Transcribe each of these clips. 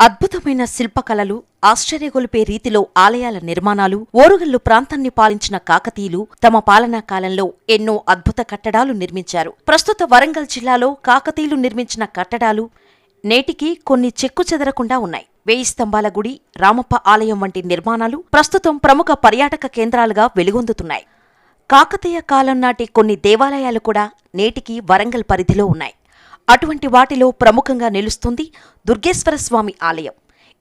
అద్భుతమైన శిల్పకళలు ఆశ్చర్యగొలిపే రీతిలో ఆలయాల నిర్మాణాలు ఓరుగల్లు ప్రాంతాన్ని పాలించిన కాకతీయులు తమ పాలనా కాలంలో ఎన్నో అద్భుత కట్టడాలు నిర్మించారు. ప్రస్తుత వరంగల్ జిల్లాలో కాకతీయులు నిర్మించిన కట్టడాలు నేటికి కొన్ని చెక్కు చెదరకుండా ఉన్నాయి. వేయి స్తంభాల గుడి రామప్ప ఆలయం వంటి నిర్మాణాలు ప్రస్తుతం ప్రముఖ పర్యాటక కేంద్రాలుగా వెలుగొందుతున్నాయి. కాకతీయ కాలం నాటి కొన్ని దేవాలయాలు కూడా నేటికి వరంగల్ పరిధిలో ఉన్నాయి. అటువంటి వాటిలో ప్రముఖంగా నిలుస్తుంది దుర్గేశ్వర స్వామి ఆలయం.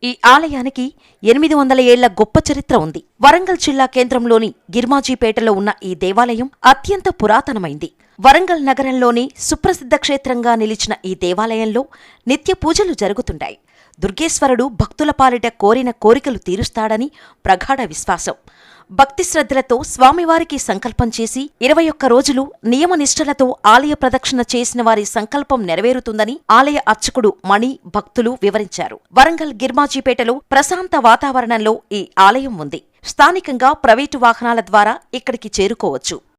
ఈ ఆలయానికి ఎనిమిది వందల ఏళ్ళ గొప్ప చరిత్ర ఉంది. వరంగల్ జిల్లా కేంద్రంలోని గిర్మాజీపేటలో ఉన్న ఈ దేవాలయం అత్యంత పురాతనమైంది. వరంగల్ నగరంలోని సుప్రసిద్ధ క్షేత్రంగా నిలిచిన ఈ దేవాలయంలో నిత్య పూజలు జరుగుతుంటాయి. దుర్గేశ్వరుడు భక్తుల పాలిట కోరిన కోరికలు తీరుస్తాడని ప్రగాఢ విశ్వాసం. భక్తి శ్రద్ధలతో స్వామివారికి సంకల్పం చేసి ఇరవై ఒక్క రోజులు నియమనిష్టలతో ఆలయ ప్రదక్షిణ చేసిన వారి సంకల్పం నెరవేరుతుందని ఆలయ అర్చకుడు మణి భక్తులు వివరించారు. వరంగల్ గిర్మాజీపేటలో ప్రశాంత వాతావరణంలో ఈ ఆలయం ఉంది. స్థానికంగా ప్రైవేటు వాహనాల ద్వారా ఇక్కడికి చేరుకోవచ్చు.